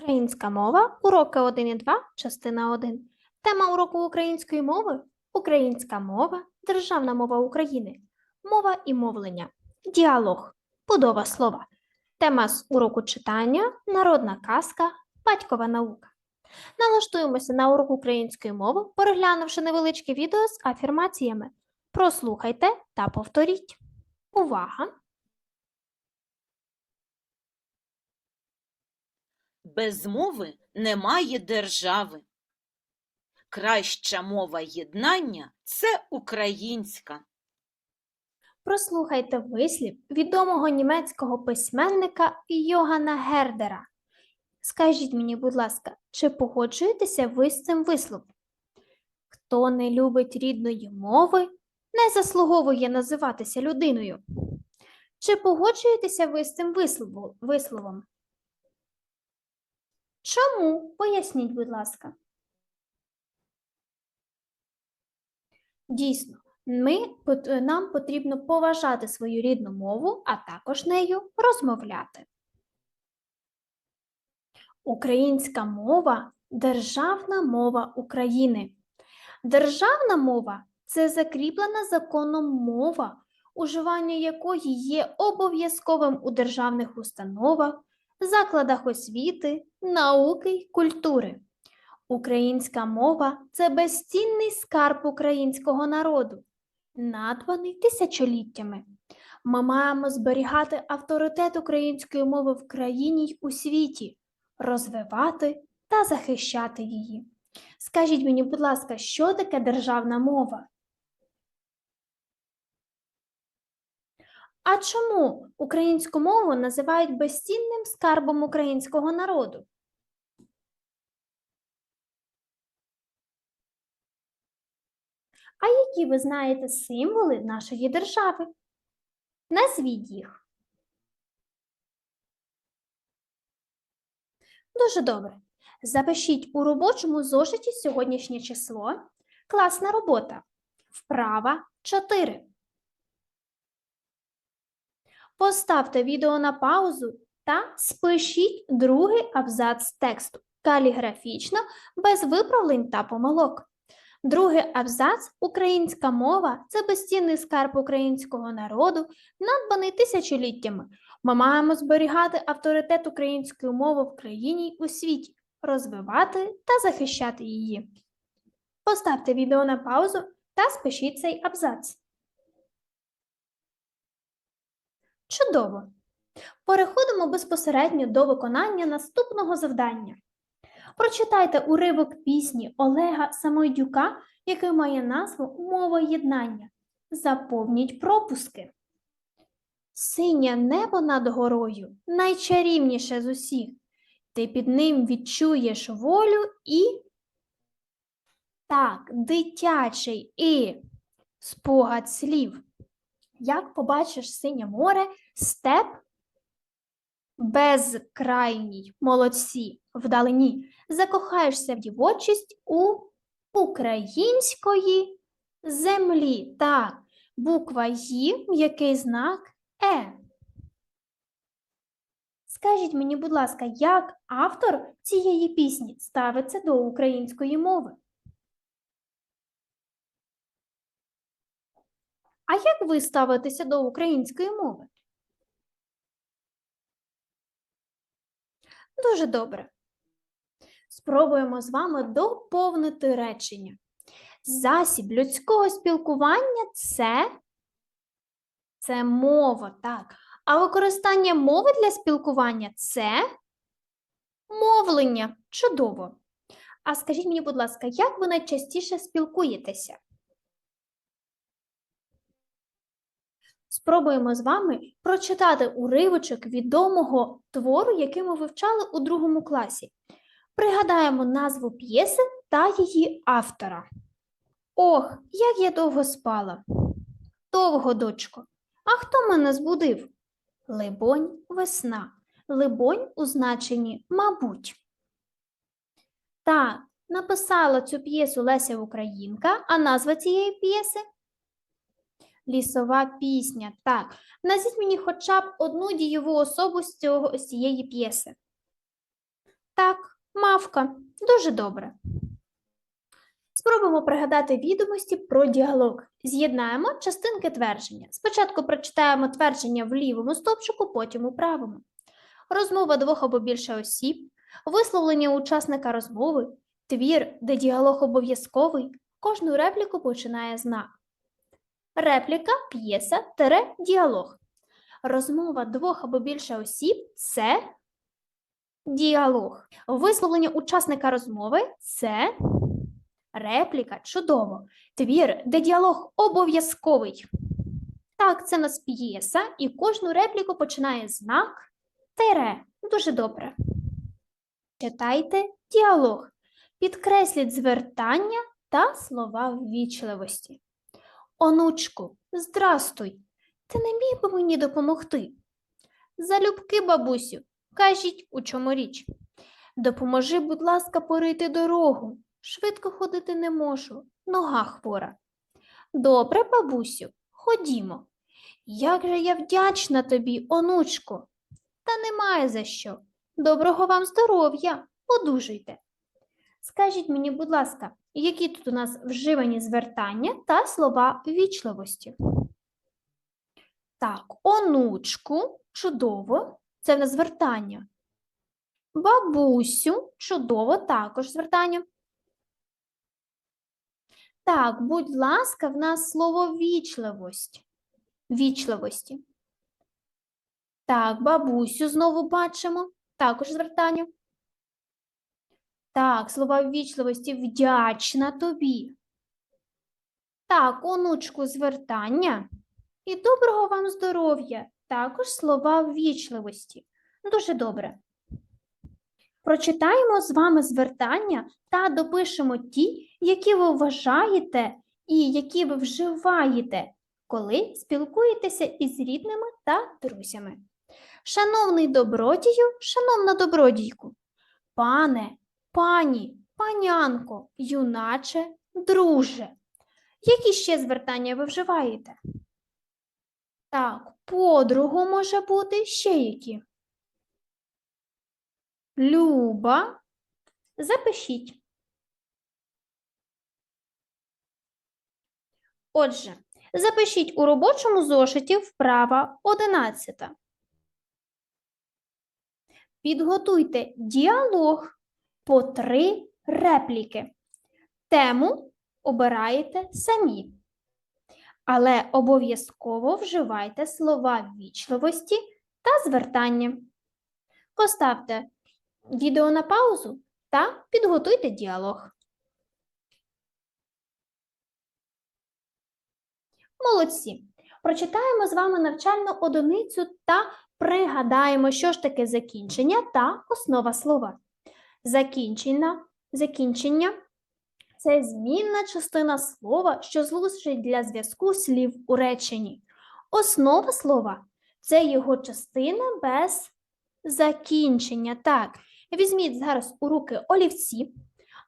Українська мова, уроки 1 і 2, частина 1. Тема уроку української мови Українська мова, державна мова України, мова і мовлення, діалог, будова слова. Тема з уроку читання, народна казка, батькова наука. Налаштуємося на урок української мови, переглянувши невеличке відео з афірмаціями. Прослухайте та повторіть. Увага! Без мови немає держави. Краща мова єднання це українська. Прослухайте вислів відомого німецького письменника Йогана Гердера. Скажіть мені, будь ласка, чи погоджуєтеся ви з цим висловом? Хто не любить рідної мови, не заслуговує називатися людиною. Чи погоджуєтеся ви з цим висловом? Чому? Поясніть, будь ласка. Дійсно, ми, нам потрібно поважати свою рідну мову, а також нею розмовляти. Українська мова державна мова України. Державна мова це закріплена законом мова, уживання якої є обов'язковим у державних установах, закладах освіти, науки й культури. Українська мова це безцінний скарб українського народу, надбаний тисячоліттями. Ми маємо зберігати авторитет української мови в країні й у світі, розвивати та захищати її. Скажіть мені, будь ласка, що таке державна мова? А чому українську мову називають безцінним скарбом українського народу? А які ви знаєте символи нашої держави? Назвіть їх. Дуже добре. Запишіть у робочому зошиті сьогоднішнє число. Класна робота. Вправа 4. Поставте відео на паузу та спишіть другий абзац тексту каліграфічно, без виправлень та помилок. Другий абзац Українська мова це безцінний скарб українського народу, надбаний тисячоліттями. Ми маємо зберігати авторитет української мови в країні й у світі, розвивати та захищати її. Поставте відео на паузу та спишіть цей абзац. Чудово! Переходимо безпосередньо до виконання наступного завдання. Прочитайте уривок пісні Олега Самойдюка, який має назву Мова єднання. Заповніть пропуски. Синє небо над горою найчарівніше з усіх. Ти під ним відчуєш волю і так, дитячий і спогад слів. Як побачиш синє море, степ безкрайній, молодці, вдалині, закохаєшся в дівочість у української землі. Так, буква «Ї», м'який знак Е. Скажіть мені, будь ласка, як автор цієї пісні ставиться до української мови? А як ви ставитеся до української мови? Дуже добре. Спробуємо з вами доповнити речення. Засіб людського спілкування це, це мова, так. А використання мови для спілкування це мовлення. Чудово. А скажіть мені, будь ласка, як ви найчастіше спілкуєтеся? Спробуємо з вами прочитати уривочок відомого твору, який ми вивчали у другому класі. Пригадаємо назву п'єси та її автора. Ох, як я довго спала. Довго, дочко. А хто мене збудив? Либонь, весна. Либонь у значенні мабуть. Так, написала цю п'єсу Леся Українка, а назва цієї п'єси Лісова пісня. Так. Назвіть мені хоча б одну дієву особу з, цього, з цієї п'єси. Так, мавка. Дуже добре. Спробуємо пригадати відомості про діалог. З'єднаємо частинки твердження. Спочатку прочитаємо твердження в лівому стовпчику, потім у правому. Розмова двох або більше осіб, висловлення учасника розмови, твір, де діалог обов'язковий, кожну репліку починає знак. Репліка, п'єса, тере, діалог. Розмова двох або більше осіб це діалог. Висловлення учасника розмови це репліка. Чудово. Твір, де діалог обов'язковий. Так, це в нас п'єса, і кожну репліку починає знак тире. Дуже добре. Читайте діалог. Підкресліть звертання та слова ввічливості. Онучку, здрастуй. Ти не міг би мені допомогти? Залюбки, бабусю, кажіть, у чому річ. Допоможи, будь ласка, порити дорогу. Швидко ходити не можу, нога хвора. Добре, бабусю, ходімо. Як же я вдячна тобі, онучко. Та немає за що. Доброго вам здоров'я, одужуйте. Скажіть мені, будь ласка, які тут у нас вживані звертання та слова ввічливості? Так, онучку, чудово, це в нас звертання. Бабусю, чудово, також звертання. Так, будь ласка, в нас слово вічливость. Вічливості. Так, бабусю знову бачимо. Також звертання. Так, слова ввічливості вдячна тобі. Так, онучку звертання. І доброго вам здоров'я. Також слова ввічливості. Дуже добре. Прочитаємо з вами звертання та допишемо ті, які ви вважаєте і які ви вживаєте, коли спілкуєтеся із рідними та друзями. Шановний добродію, шановна добродійку, пане, пані, панянко, юначе, друже. Які ще звертання ви вживаєте? Так, подругу може бути ще які. Люба. Запишіть. Отже, запишіть у робочому зошиті вправа 11. Підготуйте діалог по три репліки. Тему обираєте самі. Але обов'язково вживайте слова ввічливості та звертання. Поставте відео на паузу та підготуйте діалог. Молодці! Прочитаємо з вами навчальну одиницю та пригадаємо, що ж таке закінчення та основа слова. Закінчення, закінчення це змінна частина слова, що служить для зв'язку слів у реченні. Основа слова це його частина без закінчення. Так, візьміть зараз у руки олівці.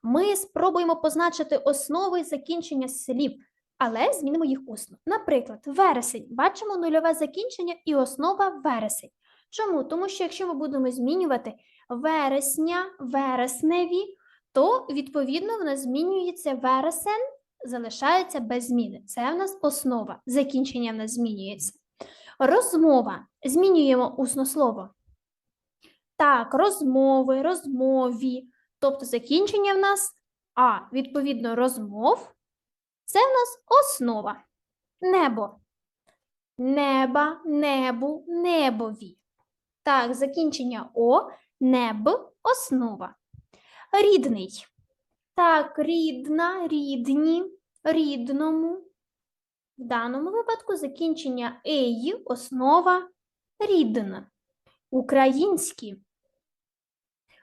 Ми спробуємо позначити основи закінчення слів, але змінимо їх усно. Наприклад, вересень. Бачимо нульове закінчення і основа вересень. Чому? Тому що якщо ми будемо змінювати вересня, вересневі, то відповідно в нас змінюється вересен, залишається без зміни. Це в нас основа. Закінчення в нас змінюється. Розмова. Змінюємо усно слово. Так, розмови, розмові. Тобто закінчення в нас А. Відповідно, розмов. Це в нас основа. Небо. Неба, небу, небові. Так, закінчення О, неб, основа. Рідний. Так, рідна, рідні, рідному. В даному випадку закінчення ей, основа рідна. Українські.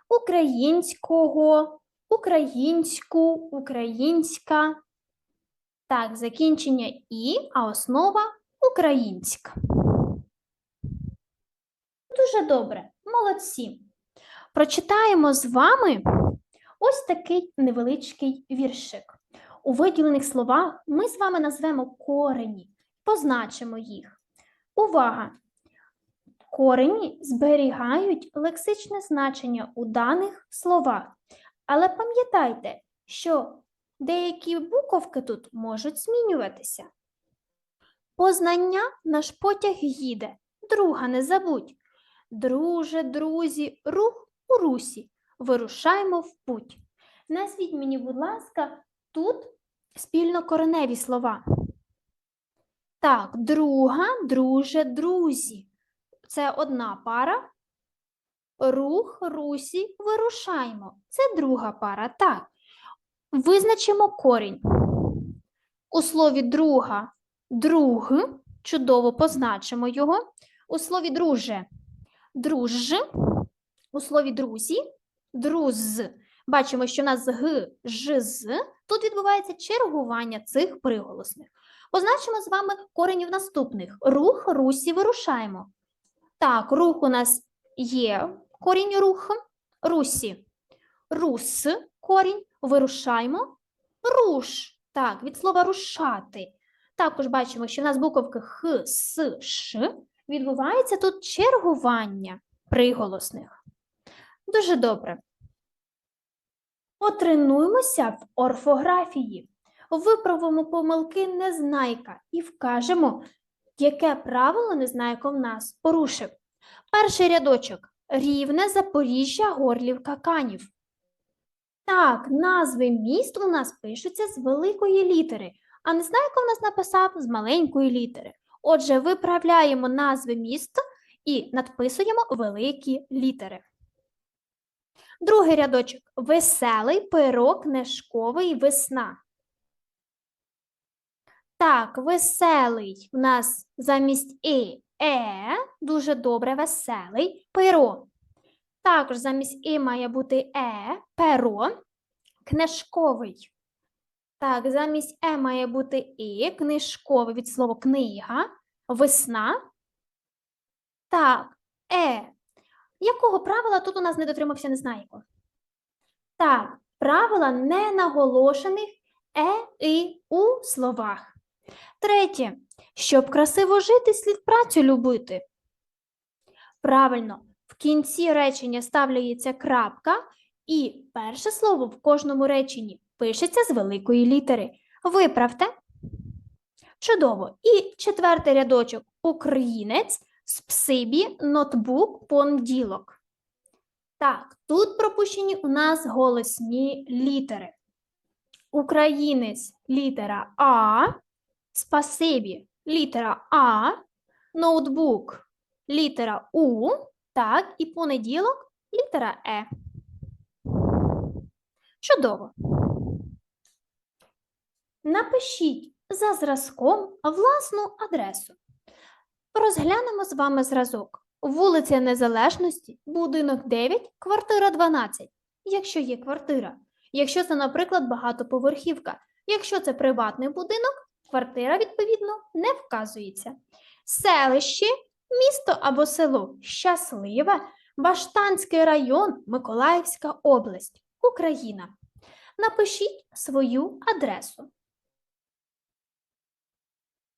Українського, українську, українська. Так, закінчення і, а основа українська. Дуже добре, молодці. Прочитаємо з вами ось такий невеличкий віршик. У виділених словах ми з вами назвемо корені, позначимо їх. Увага! Корені зберігають лексичне значення у даних словах. Але пам'ятайте, що деякі буковки тут можуть змінюватися. Познання наш потяг їде, друга не забудь. Друже, друзі, рух у русі, вирушаймо в путь. Назвіть мені, будь ласка, тут спільнокореневі слова. Так, друга, друже, друзі. Це одна пара. Рух, русі, вирушаймо. Це друга пара. Так. Визначимо корінь. У слові друга друг, чудово позначимо його. У слові друже друж, у слові друзі друз. Бачимо, що в нас г, ж, з. Тут відбувається чергування цих приголосних. Позначимо з вами коренів наступних: рух, русі, вирушаємо. Так, рух у нас є корінь рух, русі, рус, корінь, вирушаємо, руш. Так, від слова рушати. Також бачимо, що в нас буковки х, с, ш. Відбувається тут чергування приголосних. Дуже добре. Потренуємося в орфографії. Виправимо помилки незнайка і вкажемо, яке правило незнайка в нас порушив. Перший рядочок. Рівне Запоріжжя, Горлівка, Канів. Так, назви міст у нас пишуться з великої літери, а незнайка у нас написав з маленької літери. Отже, виправляємо назви міст і надписуємо великі літери. Другий рядочок. Веселий, пирог, книжковий, весна. Так, веселий в нас замість і е, дуже добре, веселий, перо. Також замість і має бути е, перо, книжковий. Так, замість е має бути і, книжковий від слова книга, весна. Так, е. Якого правила тут у нас не дотримався Незнайко? Так, правила ненаголошених е і у словах. Третє. Щоб красиво жити, слід працю любити. Правильно, в кінці речення ставляється крапка, і перше слово в кожному реченні пишеться з великої літери. Виправте. Чудово. І четвертий рядочок. Українець, спсибі, ноутбук, понеділок. Так, тут пропущені у нас голосні літери. Українець літера А, спасибі літера А, ноутбук літера У, так, і понеділок літера Е. Чудово. Напишіть за зразком власну адресу. Розглянемо з вами зразок. Вулиця Незалежності, будинок 9, квартира 12, якщо є квартира. Якщо це, наприклад, багатоповерхівка. Якщо це приватний будинок, квартира, відповідно, не вказується. Селище, місто або село Щасливе, Баштанський район, Миколаївська область, Україна. Напишіть свою адресу.